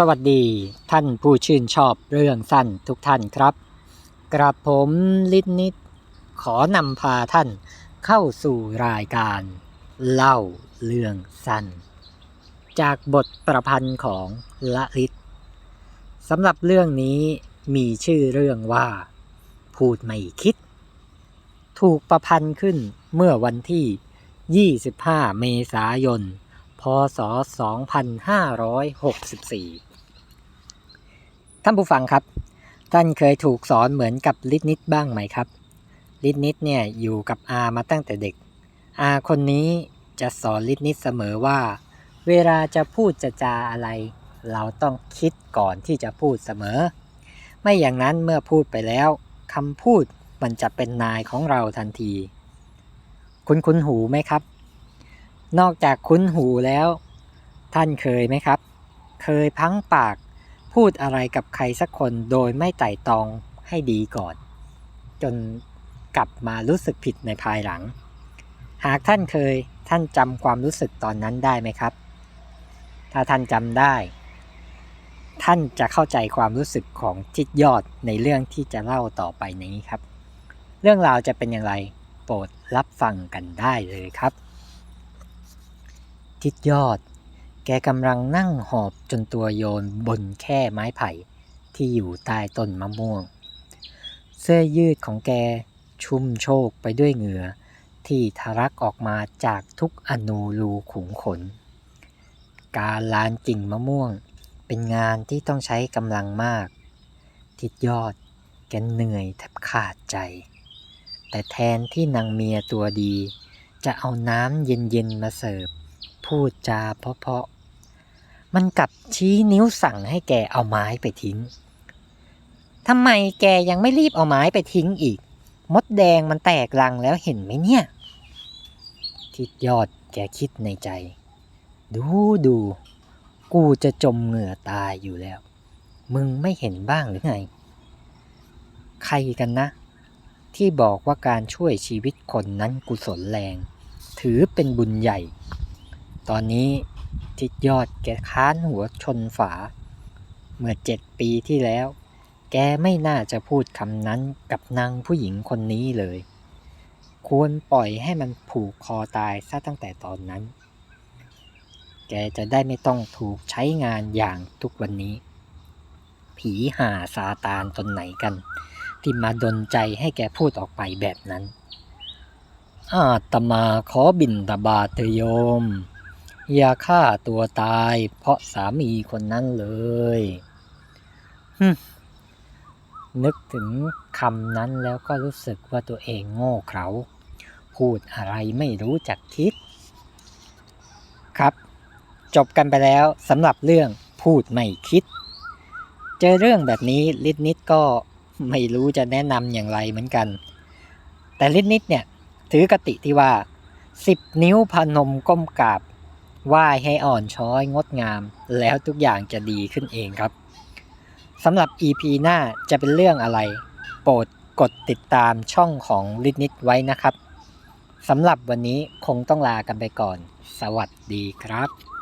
สวัสดีท่านผู้ชื่นชอบเรื่องสั้นทุกท่านครับ กระผมลิศนิด ขอนำพาท่านเข้าสู่รายการ เล่าเรื่องสั้น จากบทประพันธ์ของละลิศสำหรับเรื่องนี้มีชื่อเรื่องว่า พูดไม่คิด ถูกประพันธ์ขึ้นเมื่อวันที่ 25 เมษายนพศ 2564 ท่านผู้ฟังครับ ท่านเคยถูกสอนเหมือนกับลิทนิดบ้างไหมครับลิทนิดเนี่ยอยู่กับอามาตั้งแต่เด็ก อาคนนี้จะสอนลิทนิดเสมอว่า เวลาจะพูดจะจาอะไร เราต้องคิดก่อนที่จะพูดเสมอ ไม่อย่างนั้นเมื่อพูดไปแล้วคำพูดมันจะเป็นนายของเราทันที คุณคุ้นหูไหมครับ นอกจากคุ้นหูแล้ว ท่านเคยไหมครับ เคยพังปาก พูดอะไรกับใครสักคนโดยไม่ไต่ตองให้ดีก่อน จนกลับมารู้สึกผิดในภายหลัง หากท่านเคยท่านจำความรู้สึกตอนนั้นได้ไหมครับ ถ้าท่านจำได้ ท่านจะเข้าใจความรู้สึกของทิดยอดในเรื่องที่จะเล่าต่อไปนี้ครับ เรื่องราวจะเป็นอย่างไรโปรดรับฟังกันได้เลยครับ ทิดยอด แกกำลังนั่งหอบจนตัวโยนบนแค่ไม้ไผ่ที่อยู่ใต้ต้นมะม่วง เสื้อยืดของแกชุ่มโชกไปด้วยเหงื่อที่ทะลักออกมาจากทุกอนูรูขุมขน การลานกิ่งมะม่วงเป็นงานที่ต้องใช้กำลังมาก ทิดยอดแกเหนื่อยแทบขาดใจ แต่แทนที่นางเมียตัวดี จะเอาน้ำเย็นๆมาเสิร์ฟ พูดจาเพาะๆ มันกลับชี้นิ้วสั่งให้แกเอาไม้ไปทิ้งทำไมแกยังไม่รีบเอาไม้ไปทิ้งอีก มดแดงมันแตกรังแล้วเห็นไหมเนี่ย ทิดยอดแกคิดในใจ ดูดู กูจะจมเหงื่อตายอยู่แล้ว มึงไม่เห็นบ้างหรือไง ใครกันนะ ที่บอกว่าการช่วยชีวิตคนนั้นกุศลแรง ถือเป็นบุญใหญ่ ตอนนี้ ทิดยอดแกค้านหัวชนฝา เมื่อเจ็ดปีที่แล้ว แกไม่น่าจะพูดคำนั้นกับนางผู้หญิงคนนี้เลย ควรปล่อยให้มันผูกคอตายซะตั้งแต่ตอนนั้น แกจะได้ไม่ต้องถูกใช้งานอย่างทุกวันนี้ ผีหาซาตานตนไหนกัน ที่มาดนใจให้แกพูดออกไปแบบนั้นอาตมาขอบินตาบาตเถอะโยม อย่าฆ่าตัวตาย เพราะสามีคนนั้นเลยฮึนึกถึงคำนั้นแล้วก็รู้สึกว่าตัวเองโง่เขลาพูดอะไรไม่รู้จักคิด ครับ จบกันไปแล้วสำหรับเรื่องพูดไม่คิด เจอเรื่องแบบนี้ลิดนิดก็ไม่รู้จะแนะนำอย่างไรเหมือนกัน แต่ลิดนิดเนี่ย ถือกติที่ว่าสิบนิ้วพนมก้มกราบ ไหว้ให้อ่อนช้อยงดงาม แล้วทุกอย่างจะดีขึ้นเองครับสำหรับ EP หน้าจะเป็นเรื่องอะไร โปรดกดติดตามช่องของลิทนิดไว้นะครับสำหรับวันนี้คงต้องลากันไปก่อน สวัสดีครับ